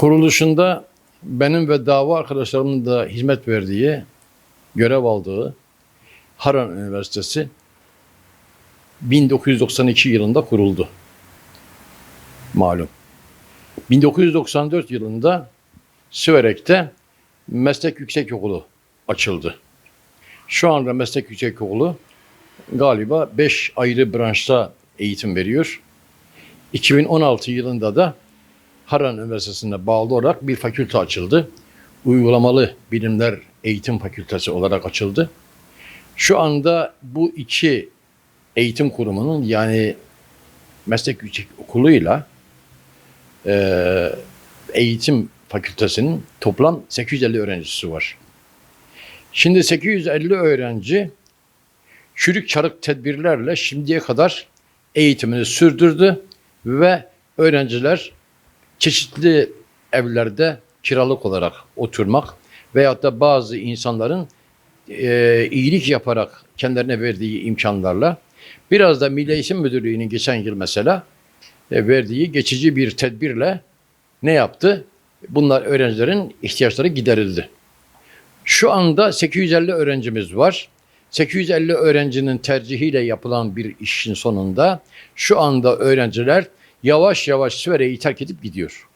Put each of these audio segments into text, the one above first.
Kuruluşunda benim ve dava arkadaşlarımın da hizmet verdiği, görev aldığı Harran Üniversitesi 1992 yılında kuruldu. Malum. 1994 yılında Siverek'te Meslek Yüksekokulu açıldı. Şu anda Meslek Yüksekokulu galiba 5 ayrı branşta eğitim veriyor. 2016 yılında da Harran Üniversitesi'ne bağlı olarak bir fakülte açıldı. Uygulamalı Bilimler Eğitim Fakültesi olarak açıldı. Şu anda bu iki eğitim kurumunun yani meslek yüksek okuluyla eee eğitim fakültesinin toplam 850 öğrencisi var. Şimdi 850 öğrenci çürük çarık tedbirlerle şimdiye kadar eğitimini sürdürdü ve öğrenciler çeşitli evlerde kiralık olarak oturmak veyahut da bazı insanların e, iyilik yaparak kendilerine verdiği imkanlarla biraz da Milli Eğitim Müdürlüğü'nün geçen yıl mesela e, verdiği geçici bir tedbirle ne yaptı? Bunlar öğrencilerin ihtiyaçları giderildi. Şu anda 850 öğrencimiz var. 850 öğrencinin tercihiyle yapılan bir işin sonunda şu anda öğrenciler yavaş yavaş Süveyre'yi terk edip gidiyor.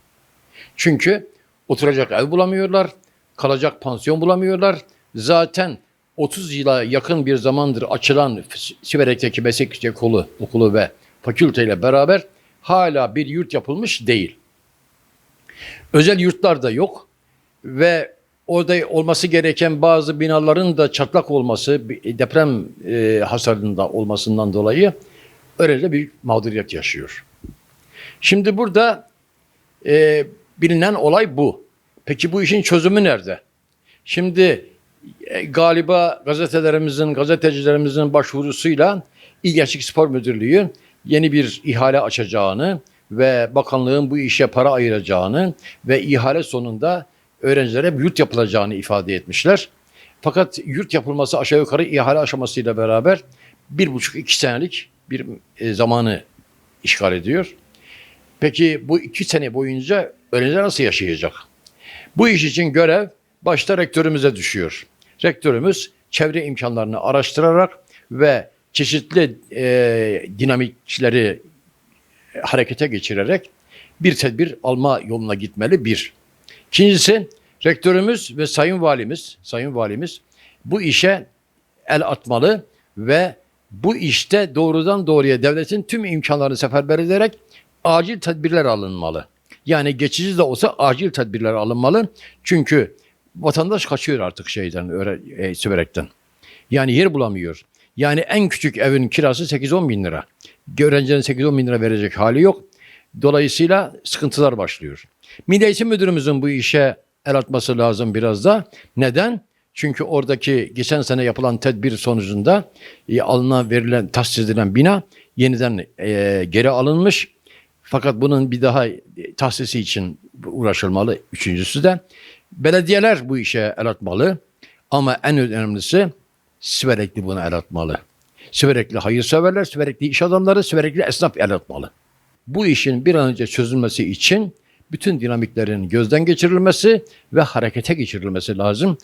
Çünkü oturacak ev bulamıyorlar, kalacak pansiyon bulamıyorlar. Zaten 30 yıla yakın bir zamandır açılan Siverek'teki meslek okulu, okulu ve fakülteyle beraber hala bir yurt yapılmış değil. Özel yurtlar da yok ve orada olması gereken bazı binaların da çatlak olması, bir deprem e, hasarında olmasından dolayı öğrenciler büyük mağduriyet yaşıyor. Şimdi burada e, bilinen olay bu. Peki bu işin çözümü nerede? Şimdi e, galiba gazetelerimizin, gazetecilerimizin başvurusuyla İl Spor Müdürlüğü yeni bir ihale açacağını ve bakanlığın bu işe para ayıracağını ve ihale sonunda öğrencilere yurt yapılacağını ifade etmişler. Fakat yurt yapılması aşağı yukarı ihale aşamasıyla beraber bir buçuk iki senelik bir e, zamanı işgal ediyor. Peki bu iki sene boyunca öğrenciler nasıl yaşayacak? Bu iş için görev başta rektörümüze düşüyor. Rektörümüz çevre imkanlarını araştırarak ve çeşitli e, dinamikleri harekete geçirerek bir tedbir alma yoluna gitmeli bir. İkincisi rektörümüz ve sayın valimiz, sayın valimiz bu işe el atmalı ve bu işte doğrudan doğruya devletin tüm imkanlarını seferber ederek acil tedbirler alınmalı. Yani geçici de olsa acil tedbirler alınmalı. Çünkü vatandaş kaçıyor artık şeyden, öğre- e. Yani yer bulamıyor. Yani en küçük evin kirası 8-10 bin lira. Öğrencinin 8-10 bin lira verecek hali yok. Dolayısıyla sıkıntılar başlıyor. Milli Eğitim Müdürümüzün bu işe el atması lazım biraz da. Neden? Çünkü oradaki geçen sene yapılan tedbir sonucunda e, alınan verilen tahsis edilen bina yeniden e, geri alınmış. Fakat bunun bir daha e, tahsisi için uğraşılmalı. Üçüncüsü de belediyeler bu işe el atmalı. Ama en önemlisi Siverekli buna el atmalı. Siverekli hayırseverler, Siverekli iş adamları, Siverekli esnaf el atmalı. Bu işin bir an önce çözülmesi için bütün dinamiklerin gözden geçirilmesi ve harekete geçirilmesi lazım.